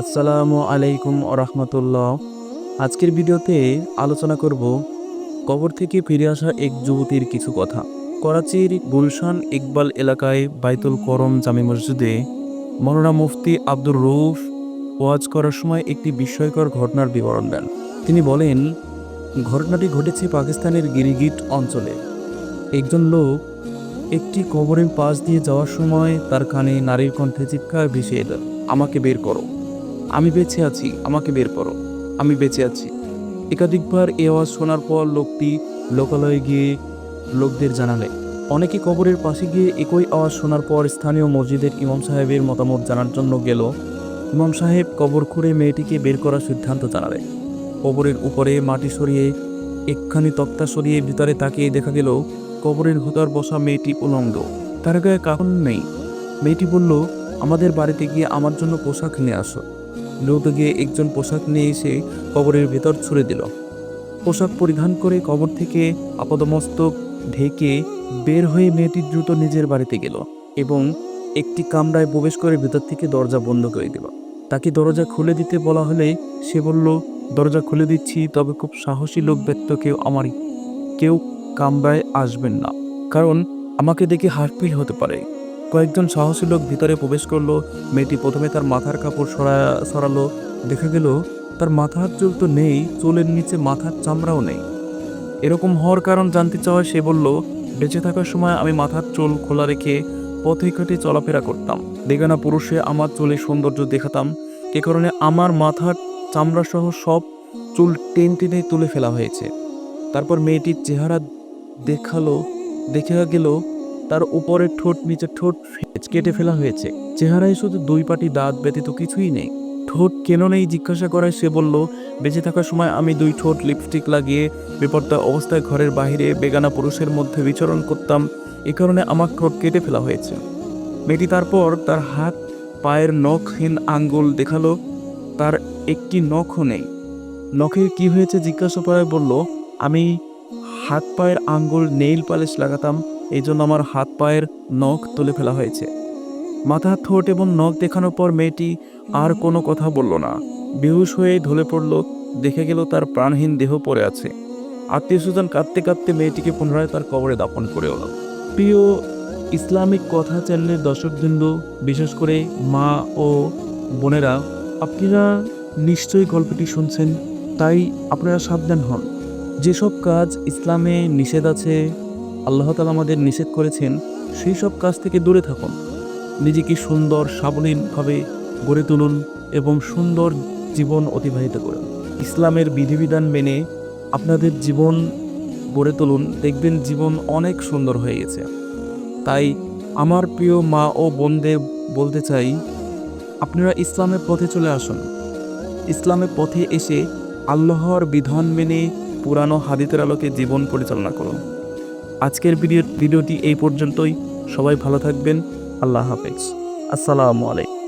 আসসালামু আলাইকুম রহমতুল্লাহ। আজকের ভিডিওতে আলোচনা করব কবর থেকে ফিরে আসা এক যুবতীর কিছু কথা। করাচির গুলশান ইকবাল এলাকায় বাইতুল করম জামি মসজিদে মৌলানা মুফতি আব্দুর রৌফ ওয়াজ করার সময় একটি বিস্ময়কর ঘটনার বিবরণ দেন। তিনি বলেন, ঘটনাটি ঘটেছে পাকিস্তানের গিরিগিট অঞ্চলে। একজন লোক একটি কবরের পাশ দিয়ে যাওয়ার সময় তার কানে নারীর কণ্ঠে চিৎকার ভেসে এলেন আমাকে বের করো। আমি বেঁচে আছি, আমাকে বের করো। আমি বেঁচে আছি। একাধিকবার এ আওয়াজ শোনার পর লোকটি লোকালয়ে গিয়ে লোকদের জানালে। অনেকে কবরের পাশে গিয়ে একই আওয়াজ শোনার পর স্থানীয় মসজিদের ইমাম সাহেবের মতামত জানার জন্য গেল। ইমাম সাহেব কবর খুঁড়ে মেয়েটিকে বের করার সিদ্ধান্ত জানালে। কবরের উপরে মাটি সরিয়ে একখানি তক্তা সরিয়ে ভিতরে তাকিয়ে দেখা গেল, কবরের ভেতর বসা মেয়েটি উলঙ্গ। তার গায়ে কাকন নেই। মেয়েটি বলল, আমাদের বাড়িতে গিয়ে আমার জন্য পোশাক নিয়ে আসো। লোক গিয়ে একজন পোশাক নিয়ে এসে কবরের ভেতর ছুড়ে দিল। পোশাক পরিধান করে কবর থেকে আপাদমস্তক ঢেকে বের হয়ে মেয়েটি দ্রুত নিজের বাড়িতে গেল এবং একটি কামরায় প্রবেশ করে ভেতর থেকে দরজা বন্ধ করে দিল। তাকে দরজা খুলে দিতে বলা হলে সে বলল, দরজা খুলে দিচ্ছি, তবে খুব সাহসী লোক ব্যক্ত কেউ আমার, কেউ কামরায় আসবেন না। কারণ আমাকে দেখে হার্টফিল হতে পারে। কয়েকজন সাহসী লোক ভিতরে প্রবেশ করল। মেয়েটি প্রথমে তার মাথার কাপড় সরা, সরালো, দেখা গেল তার মাথার চুল তো নেই, চুলের নিচে মাথার চামড়াও নেই। এরকম হওয়ার কারণ জানতে চাওয়ায় সে বলল, বেঁচে থাকার সময় আমি মাথার চুল খোলা রেখে পথে ঘাটে চলাফেরা করতাম। বেগানা পুরুষে আমার চুলের সৌন্দর্য দেখাতাম। এ কারণে আমার মাথার চামড়া সহ সব চুল টেন টেনে তুলে ফেলা হয়েছে। তারপর মেয়েটির চেহারা দেখাল, দেখা গেল তার উপরের ঠোঁট নিচে ঠোঁট কেটে ফেলা হয়েছে। চেহারায় শুধু দুই পাটি দাঁত ব্যতীত কিছুই নেই। ঠোঁট কেন নেই জিজ্ঞাসা করায় সে বলল, বেঁচে থাকার সময় আমি দুই ঠোঁট লিপস্টিক লাগিয়ে বেপর্দা অবস্থায় ঘরের বাইরে বেগানা পুরুষের মধ্যে বিচরণ করতাম। এ কারণে আমার ঠোঁট কেটে ফেলা হয়েছে। মেয়েটি তারপর তার হাত, পায়ের নখহীন আঙ্গুল দেখাল, তার একটি নখও নেই। নখের কি হয়েছে জিজ্ঞাসা করায় বলল, আমি হাত, পায়ের আঙ্গুল নেইল পালিশ লাগাতাম। এই জন্য আমার হাত পায়ের নখ তুলে ফেলা হয়েছে। মাথা ঠোঁট এবং নখ দেখানোর পর মেয়েটি আর কোনো কথা বলল না। বেহুশ হয়ে ঢলে পড়ল, দেখে গেল তার প্রাণহীন দেহ পড়ে আছে। আত্মীয় স্বজন কাঁদতে কাঁদতে মেয়েটিকে পুনরায় তার কবরে দাপন করে হলো। প্রিয় ইসলামিক কথা চ্যানেলের দর্শকবৃন্দ, বিশেষ করে মা ও বোনেরা, আপনারা নিশ্চয়ই গল্পটি শুনছেন, তাই আপনারা সাবধান হন। যেসব কাজ ইসলামে নিষেধ আছে আল্লাহ তালা আমাদের নিষেধ করেছেন, সেই সব কাজ থেকে দূরে থাকুন। নিজেকে সুন্দর সাবলীনভাবে গড়ে তুলুন এবং সুন্দর জীবন অতিবাহিত করুন। ইসলামের বিধিবিধান মেনে আপনাদের জীবন গড়ে তুলুন, দেখবেন জীবন অনেক সুন্দর হয়ে গেছে। তাই আমার প্রিয় মা ও বোনদের বলতে চাই, আপনারা ইসলামের পথে চলে আসুন। ইসলামের পথে এসে আল্লাহর বিধান মেনে পুরানো হাদিতের আলোকে জীবন পরিচালনা করুন। আজকের ভিডিও ভিডিওটি এই পর্যন্তই। সবাই ভালো থাকবেন। আল্লাহ হাফেজ। আসসালামু আলাইকুম।